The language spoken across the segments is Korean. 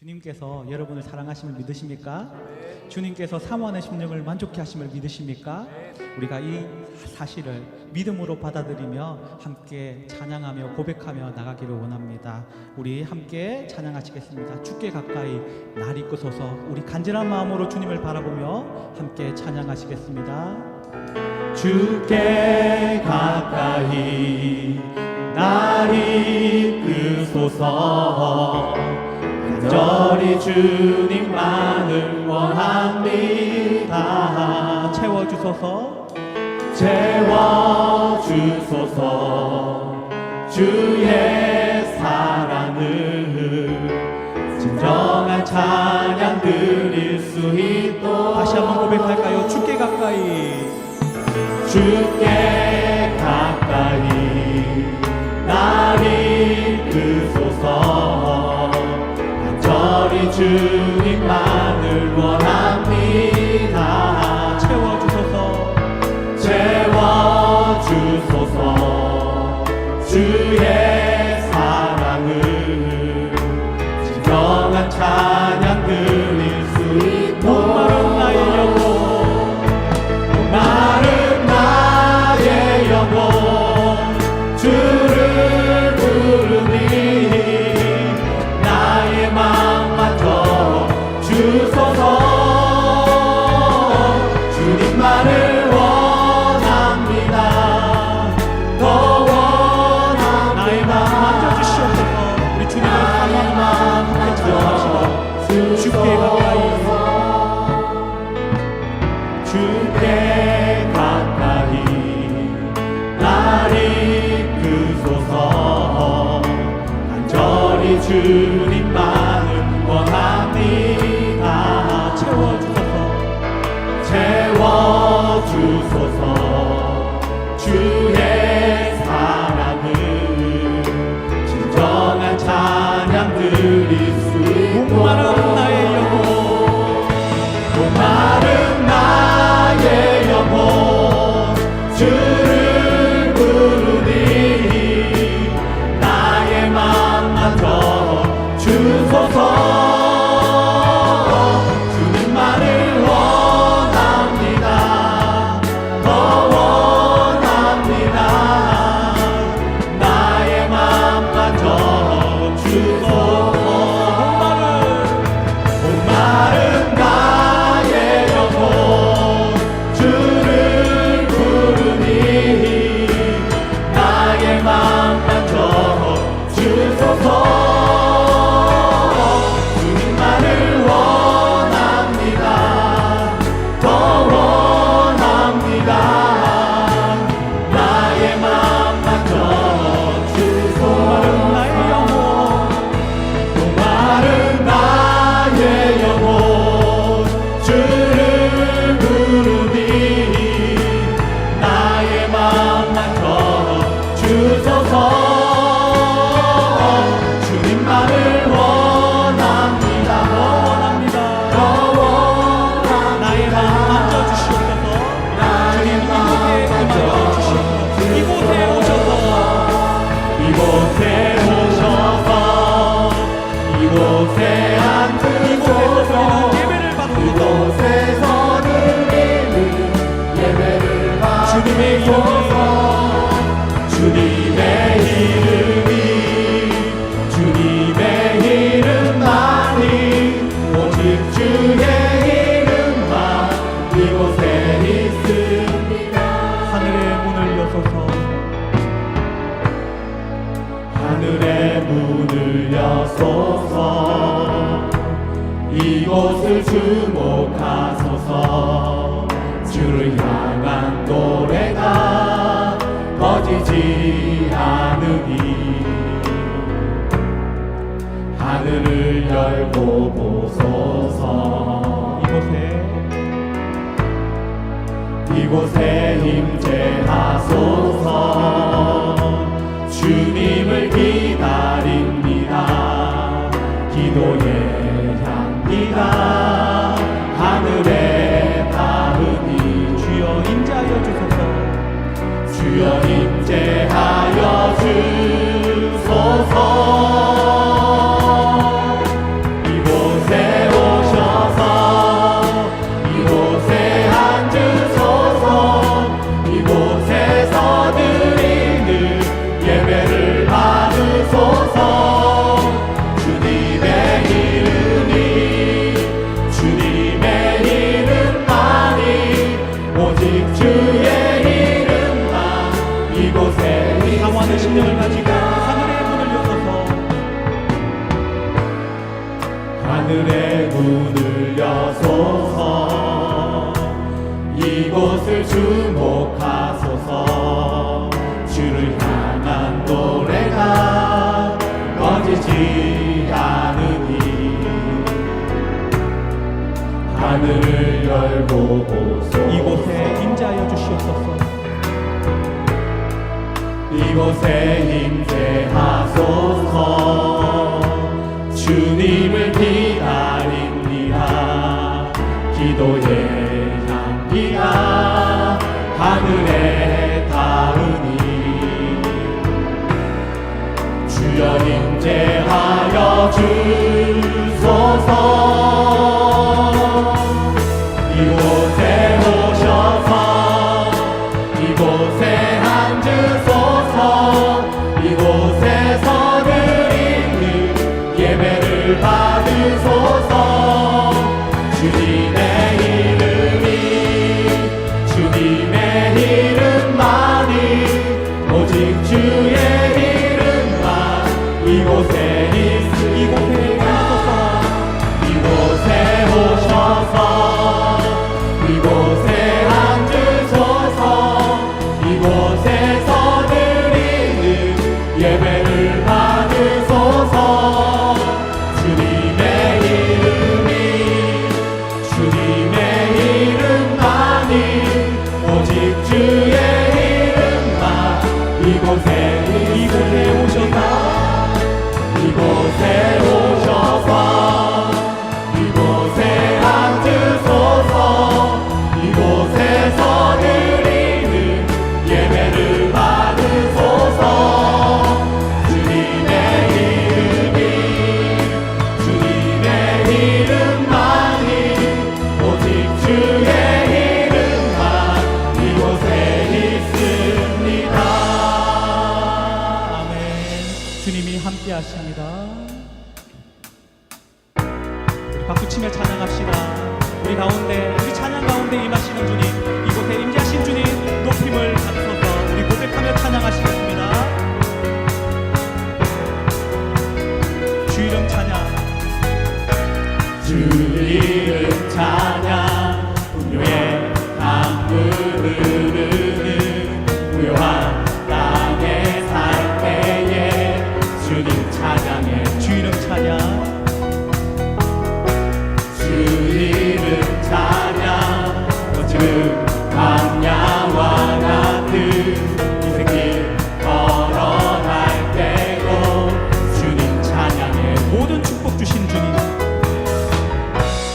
주님께서 여러분을 사랑하심을 믿으십니까? 주님께서 사모하는 심령을 만족케 하심을 믿으십니까? 우리가 이 사실을 믿음으로 받아들이며 함께 찬양하며 고백하며 나가기를 원합니다. 우리 함께 찬양하시겠습니다. 주께 가까이 날 이끄소서 우리 간절한 마음으로 주님을 바라보며 함께 찬양하시겠습니다. 주께 가까이 날 이끄소서 간절히 주님만을 원합니다. 채워주소서. 채워주소서. 주의 사랑을 진정한 찬양 드릴 수 있도록. 다시 한번 고백할까요? 주께 가까이. 주께 주소서. 주의 사랑을 진정한 찬양 드릴 수 있도록 하늘을 열고 보소서. 이곳에 이곳에 임재하소서. 주님을 기다립니다. 기도의 향기가 노래가 꺼지지 않으니 하늘을 열고 보소 이곳에 임재하여 주시옵소서. 이곳에 임재하소서. 주님을 기다립니다. 기도의 향기가 하늘에 주소서. 이곳에 오셔서 이곳에 앉으소서. 이곳에서 드리는 예배를 받으소서 함께 하십니다. 우리 박수치며 찬양합시다. 우리 가운데 우리 찬양 가운데 임하시는 주님 이곳에 임재하신 주님 높임을 받소서 우리 고백하며 찬양하시겠습니다. 주 이름 찬양. 주 이름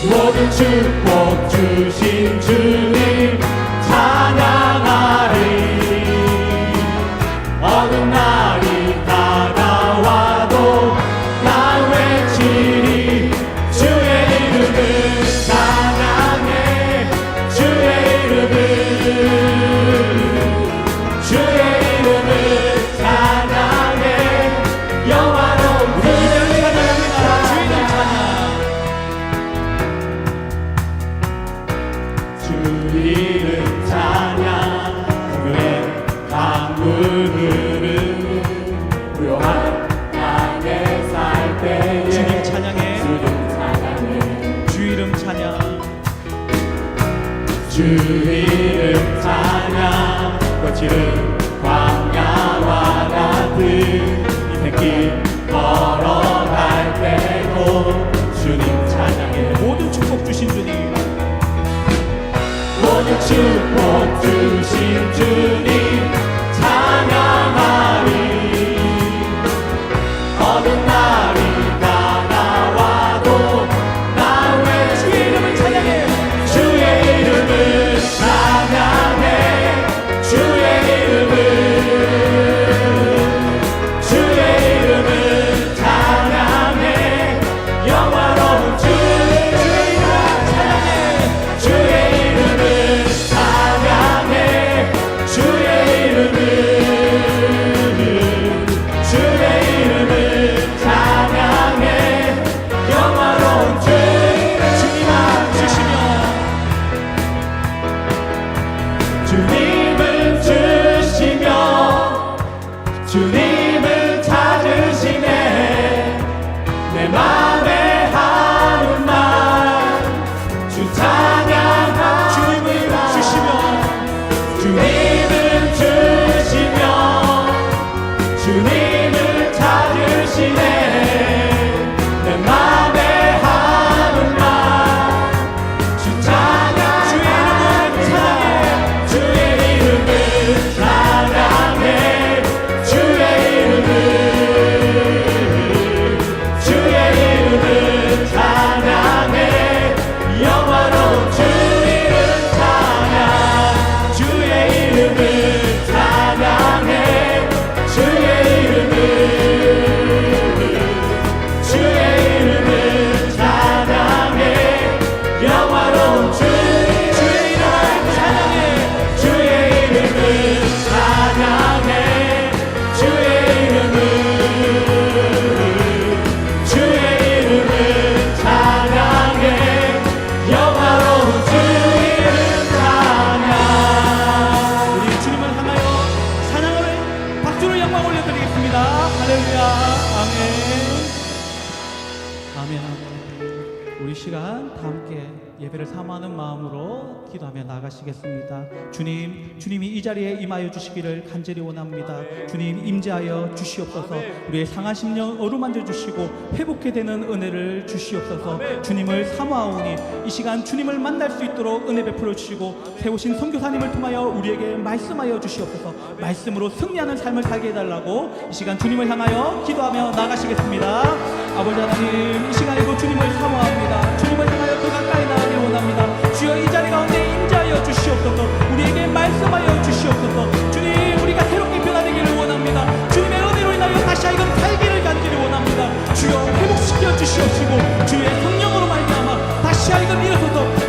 모든 축복 주신 주님 찬양 주 이름 찬양. 거칠은 광야와 같은 인생길 걸어갈 때도 주님 찬양해. 모든 축복 주신 주님. 모든 축복 주신 주님 to time. 우리 시간 다 함께 예배를 사모하는 마음으로 기도하며 나가시겠습니다. 주님, 주님이 이 자리에 임하여 주시기를 간절히 원합니다. 주님 임재하여 주시옵소서. 우리의 상한 심령 어루만져 주시고 회복해 되는 은혜를 주시옵소서. 주님을 사모하오니 이 시간 주님을 만날 수 있도록 은혜 베풀어 주시고 세우신 선교사님을 통하여 우리에게 말씀하여 주시옵소서. 말씀으로 승리하는 삶을 살게 해달라고 이 시간 주님을 향하여 기도하며 나가시겠습니다. 아버지 하나님 이 시간에도 주님을 사모합니다. 주님을 향하여 더 가까이 나가길 원합니다. 주여 이 자리 가운데 임재하여 주시옵소서. 우리에게 말씀하여 주시옵소서. 주님 우리가 새롭게 변화되기를 원합니다. 주님의 은혜로 인하여 다시 하여금 살기를 간절히 원합니다. 주여 회복시켜 주시옵시고 주의 성령으로 말미암아 다시 하여금 일어서서